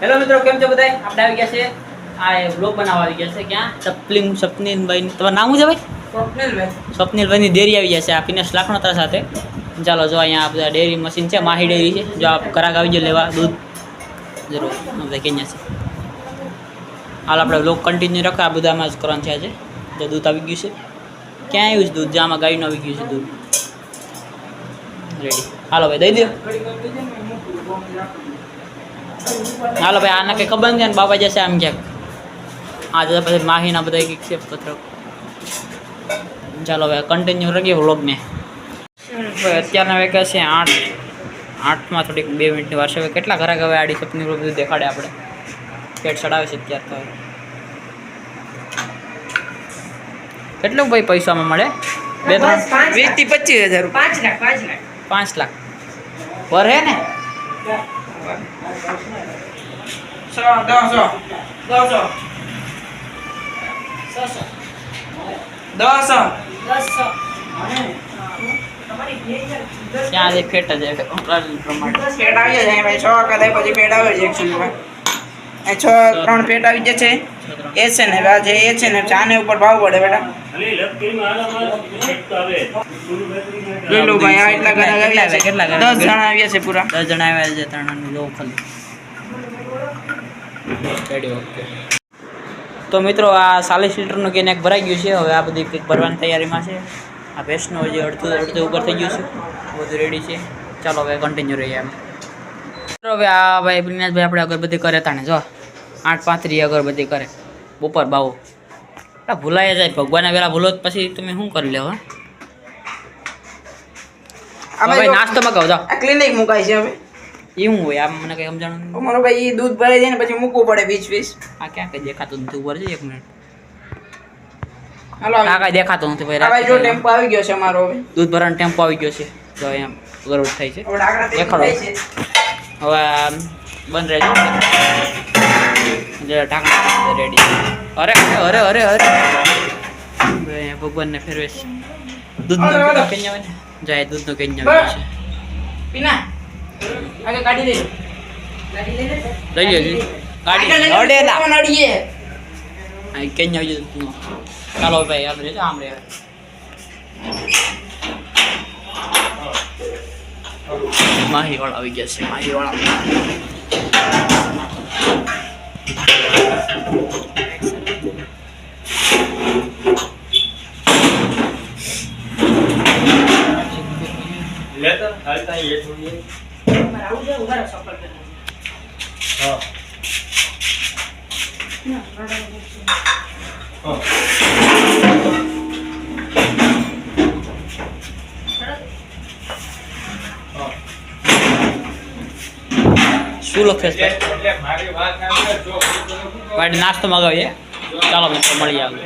Hello મિત્રો કેમ છો બધા આપણે આવી ગયા છે આ બ્લોગ બનાવવા આવી ગયા છે ક્યાં? સપલિંગ સપનીલભાઈ તમારું નામ છે ભાઈ? સ્વપ્નિલભાઈની ડેરી આવી જશે છે આ પિનેશ લાખણોતા સાથે. ચાલો જો અહીંયા બધા ડેરી મશીન છે માહી ડેરી છે જો આ કરાક આવી જાય લેવા દૂધ. જરૂર બધા છે હાલ આપણે બ્લોગ કન્ટિન્યુ રાખો આ બધામાં જ કરવાનું છે. આજે જો દૂધ આવી ગયું છે. ક્યાં આવ્યું છે દૂધ જે આમાં ગાયનું આવી ગયું છે દૂધ. રેડી હાલો ભાઈ દઈ દો હાલો ભાઈ આને કંઈ ખબર નથી ને બાપા જશે આમ ક્યાંક. આ જતા પછી માહીના બધા એક છે પત્રક. ચાલો ભાઈ કન્ટિન્યુ રહીએ વ્લોગને ભાઈ અત્યારના છે આઠ. આઠમાં થોડીક બે મિનિટની વાર હવે કેટલા ઘરાક હવે આડી સપની બધું દેખાડે આપણે. પેટ ચડાવે છે અત્યાર તો કેટલું ભાઈ પૈસામાં મળે? બે ત્રણ? વીસથી પચીસ હજાર પાંચ લાખ પાંચ લાખ. પાંચ લાખ. પર હે ને? સો દસો દસો દસો ત્યાં જે ફેટ જ છે આવી જાય ભાઈ છ કદાચ પછી પેટ આવે છે એકચુઅલીમાં એ છ ત્રણ ફેટ આવી જશે. એ છે ને જે એ છે ને ચાને ઉપર ભાવ પડે બેટા. લીલું ભાઈ આ એટલા ઘણા આવ્યા છે કેટલા ઘણા? દસ જણા આવ્યા છે પૂરા. દસ જણા આવ્યા છે ત્રણનું ખાલી. ઓકે તો મિત્રો આ ચાલીસ લીટરનું કેન એક ભરાઈ ગયું છે હવે આ બધી કંઈક ભરવાની તૈયારીમાં છે. આ ભેંસનું હજી અડધું અડધું ઉપર થઈ ગયું છે. બધું રેડી છે. ચાલો હવે કન્ટિન્યુ રહીએ એમ. મિત્રો હવે આ ભાઈ બ્રિનાજભાઈ આપણે અગરબત્તી કરે તાણે જો. આઠ પાંત્રી અગરબત્તી કરે. બપોર બાવો. આ ભૂલાઈ જાય ભગવાનના વેલા ભૂલો પછી તમે શું કરી લેવો હા? ભાઈ નાસ્તોમાં કહો આ ક્લિનિક મુકાય છે હવે. એ શું હોય આમ મને કઈ સમજાણું નહીં. ભાઈ દૂધ ભરાઈ જાય ને પછી મૂકવું પડે વીસ વીસ. આ ક્યાં કઈ દેખાતું નથી છે એક મિનિટ. હાલો આ કઈ દેખાતું નથી ભાઈ ભાઈ જો ટેમ્પો આવી ગયો છે મારો હવે. દૂધ ભરવાનો ટેમ્પો આવી ગયો છે તો અહીંયા ગરડ થાય છે. હવે દેખાડો. હવે બંધ રહેજો. ઢાંકણા રેડી અરે અરે અરે અરે. ભગવાનને ફેરવે છે દૂધનો. કેન્યા જાય દૂધનો કેન્યા છે. પીના. આગળ કાઢી લઈ લે લઈ અડેલા કેન્યા ચાલો ભાઈ રહેજો આમ રહે માહી વાળા આવી ગયા છે માહી વાળા શું લખે છે? મારી વાત સાંભળો જો વાડી નાસ્તો મગાવીએ ચાલો મિત્રો મળી આવે